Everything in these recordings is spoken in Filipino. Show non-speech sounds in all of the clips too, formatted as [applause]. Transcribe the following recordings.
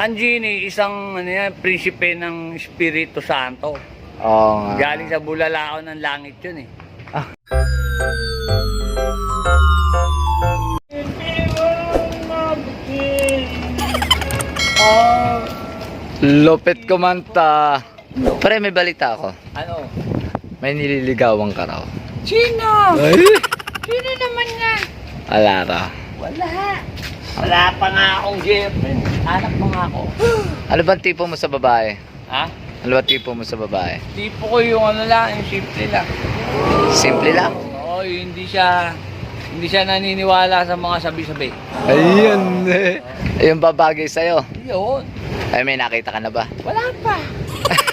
Ang genie, isang ano yan, prinsipe ng Espiritu Santo. Oo nga. Galing sa bulalakaw ng langit yun eh. Oh. Lupit kumanta. Pre, may balita ako. Ano? May nililigawan ka raw. Sino? Ay! Sino naman yan? Wala ka. Wala. Wala pa nga akong girlfriend. Hanap mo nga ako. Ano ba tipo mo sa babae? Ha? Ano ba tipo mo sa babae? Tipo ko yung ano lang, yung simple lang. Simple lang. Oo, yung hindi siya hindi siya naniniwala sa mga sabi-sabi. Ayun eh. Yung babagay sa'yo. Yun. Ay, may nakita ka na ba? Wala pa.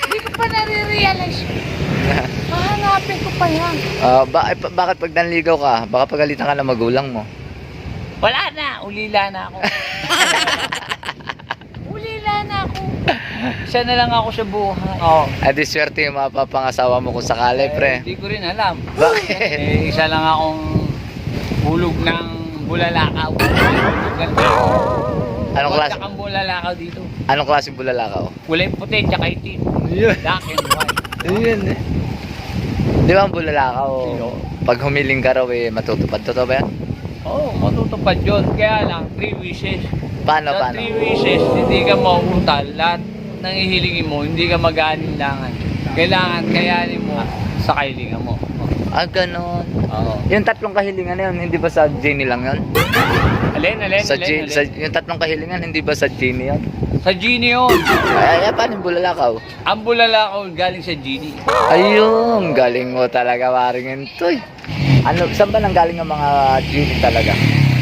Hindi ko pa nare-realize. [laughs] Hahanapin ko pa yan. Ah, ba- eh, pa- bakit pag nanligaw ka, baka pagalitan ka ng magulang mo? Wala na. Ulila na ako. [laughs] Ulila na ako. Isa na lang ako sa buhay. Oo. Ay, di swerte yung mapapangasawa mo kung sakali, pre. Hindi ko rin alam. Bakit? Eh, isa lang akong hulog ng bulalakaw. Anong klase? Wala kang bulalakaw dito. Anong klaseng bulalakaw? Kulay puti, tsaka itim. Ayun. Black and white. Ayun eh. Di ba ang bulalakaw? Pag humiling ka raw eh, matutupad. Totoo ba yan? Oo, oh, matutupad yun. Kaya lang, three wishes. Paano, Sa paano? three wishes, hindi ka mauutal. Lahat ng ihilingin mo, hindi ka mag-aalinlangan. Kailangan kayanin mo sa kailingan mo. Ah, ganun. Oo. Yung tatlong kahilingan na yun, hindi ba sa genie lang yun? Alin, alin, Sa, alin, alin. sa yung tatlong kahilingan, hindi ba sa genie yun? Sa genie yun. Ay, ay, paano yung bulalakaw? Ang bulalakaw galing sa genie. Ayun, galing mo talaga waringin to eh. Ano, saan ba nang galing ang mga genie talaga?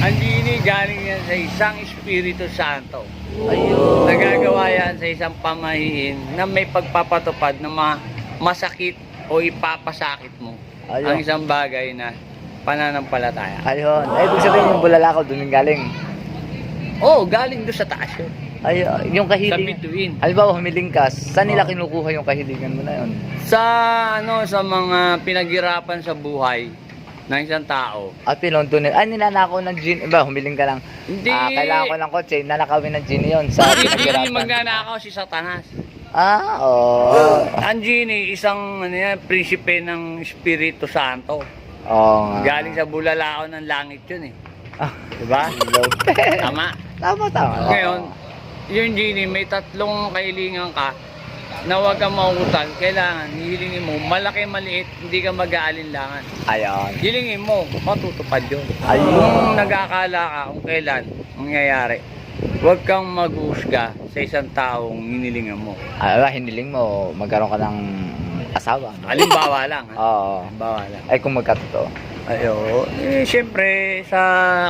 Ang genie galing yan sa isang Espiritu Santo. Ayun. Nagagawa yan sa isang pamahiin na may pagpapatupad na ma- masakit o ipapasakit mo. Ang Ayun. isang bagay na pananampalataya. Ayun. Ay, ibig sabihin yung bulalakaw doon yung galing. Oo, oh, galing doon sa taas yun. Ay, yung Sa kahilingan. bituin. Halimbawa, humiling ka, saan nila kinukuha yung kahilingan mo na yun? Sa ano sa mga pinaghirapan sa buhay ng isang tao. At pinonto nila, ay, ninanakaw ng genie. Ba, humiling ka lang. Hindi Ah, kailangan ko ng kotse, nanakawin ng genie yun sa hindi magnanakaw si Satanas. Ah, oo. Ang genie, isang ano yan, prinsipe ng Espiritu Santo. Oo nga. Galing sa bulalakaw ng langit yun eh. Ah, Diba? Tama. tama, tama. Ngayon, yung genie, may tatlong kahilingan ka na huwag kang mauutal. Kailangan, hihilingin mo, malaki, maliit, hindi ka mag-aalinlangan. Ayun. Hilingin mo, matutupad yun. Ayun. Kung nag-akala ka kung kailan mangyayari, huwag kang mag-uusga sa isang taong hinilingan mo. Ba, hiniling mo, magkaroon ka ng asawa. no? Halimbawa [laughs] lang. ha? Oo. Halimbawa lang. Ay, kung magkatotoo. Ayo, eh, syempre, sa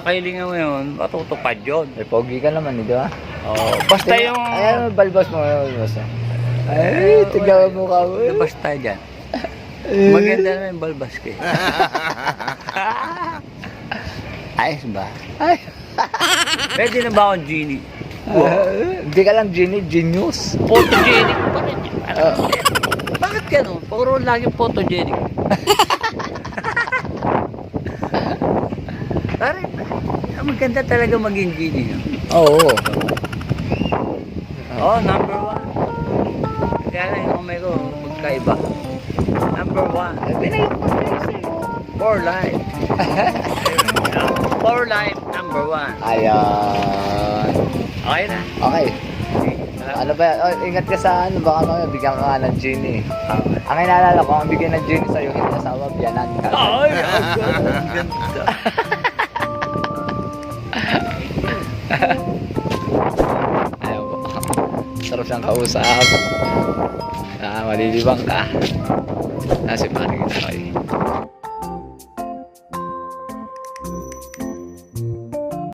kahilingan mo yun, matutupad yun. May pogi ka naman, eh, di ba? Oh, basta yung... Ayan, balbas mo. Balbas mo. Ay, tignan mo ka mo. eh. Basta dyan. Maganda naman yung balbas ko eh. Ayos ba? Ay. Pwede na ba akong genie? Hindi ka lang genie, genius. Photogenic pa rin. [laughs] Ah. Bakit ganun? Puro lagi photogenic. [laughs] Pare, maganda talaga maging genie. Oo. Oh, number one. Kaya lang yung ko, magkaiba. Number one. Pinayok mo sa'yo. For life. For life, number one. Ayan. Okay na. Okay. Ano ba, oh, ingat ka sa ano, baka mamaya bigyan ka nga ng genie. Ang inaalala ko, ang bigyan ng genie sa'yo, hindi asawa, biyanan ka. Ay, ang ganda. [laughs] siyang kausap. Ah, malilibang ka. Ah, si Paring.